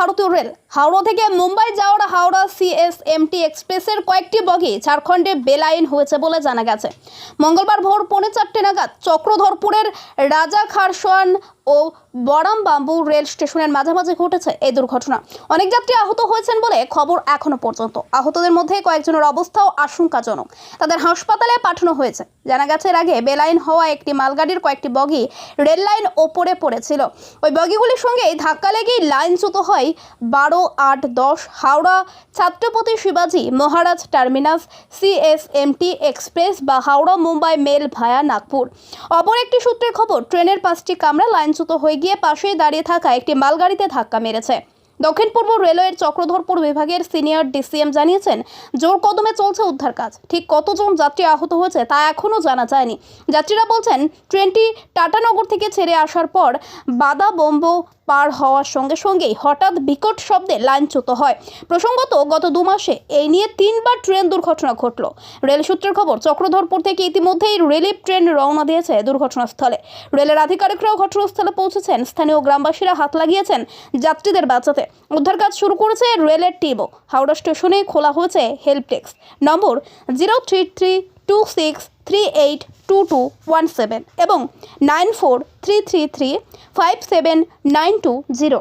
ভারতীয় রেল হাওড়া থেকে মুম্বাই যাওয়ার হাওড়া সিএসএমটি এক্সপ্রেসের কয়েকটি বগি ঝাড়খণ্ডে বেলাইন হয়েছে বলে জানা গেছে। মঙ্গলবার ভোর পৌনে চারটে নাগাদ চক্রধরপুরের রাজা খারসোয়ান ও বরাম বাম্বু রেল স্টেশনের মাঝামাঝি ঘটেছে এই দুর্ঘটনা। অনেক যাত্রী আহত হয়েছেন বলে খবর এখনও পর্যন্ত। আহতদের মধ্যে কয়েকজনের অবস্থাও আশঙ্কাজনক। তাদের হাসপাতালে পাঠানো হয়েছে। জানা গেছে, এর আগে বেলাইন হওয়া একটি মালগাড়ির কয়েকটি বগি রেল লাইন ওপরে পড়েছিল। ওই বগিগুলির সঙ্গে ধাক্কা লেগেই লাইনচ্যুত হয় বারো আট দশ, হাওড়া, ছাত্রপতি শিবাজি, মহারাজ টার্মিনাস, সিএসএমটি এক্সপ্রেস বা হাওড়া, মুম্বাই মেল ভায়া নাগপুর। অপর একটি সূত্রের খবর, ট্রেনের পাঁচটি কামরা লাইনচ্যুত হয়ে গিয়ে পাশেই দাঁড়িয়ে থাকা একটি মালগাড়িতে ধাক্কা মেরেছে। দক্ষিণ পূর্ব রেলওয়ের চক্রধরপুর বিভাগের সিনিয়র ডিসিএম জানিয়েছেন, জোর কদমে চলছে উদ্ধার কাজ। ঠিক কতজন যাত্রী আহত হয়েছে তা এখনও জানা যায়নি। যাত্রীরা বলছেন, ট্রেনটি টাটানগর থেকে ছেড়ে আসার পর বাদা বম্ব পার হওয়ার সঙ্গে সঙ্গেই হঠাৎ বিকট শব্দে লাইনচ্যুত হয়। প্রসঙ্গত, গত দু মাসে এই নিয়ে তিনবার ট্রেন দুর্ঘটনা ঘটল। রেল সূত্রের খবর, চক্রধরপুর থেকে ইতিমধ্যেই রিলিফ ট্রেন রওনা দিয়েছে দুর্ঘটনাস্থলে। রেলের আধিকারিকরাও ঘটনাস্থলে পৌঁছেছেন। স্থানীয় গ্রামবাসীরা হাত লাগিয়েছেন যাত্রীদের বাঁচাতে। উদ্ধার কাজ শুরু করেছে রেলের টিমও। হাওড়া স্টেশনে খোলা হয়েছে help desk. Number zero three three two six three eight two two one seven এবং nine four three three three five seven nine two zero